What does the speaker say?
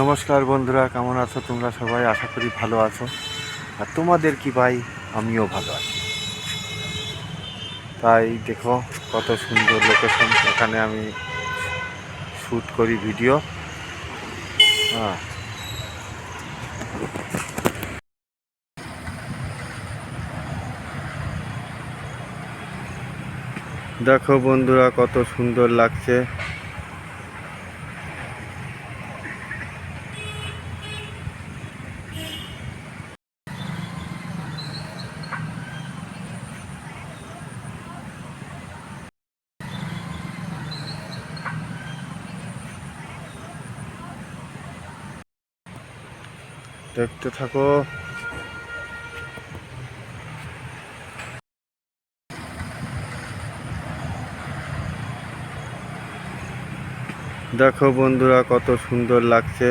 নমস্কার বন্ধুরা, কেমন আছো তোমরা সবাই? আশা করি ভালো আছো। আর তোমাদের কি ভাই? আমিও ভালো আছি। তাই দেখো, কত সুন্দর লোকেশন এখানে আমি শ্যুট করি ভিডিও হ্যাঁ। দেখো বন্ধুরা, কত সুন্দর লাগছে। দেখতে থাকো। দেখো বন্ধুরা কত সুন্দর লাগছে।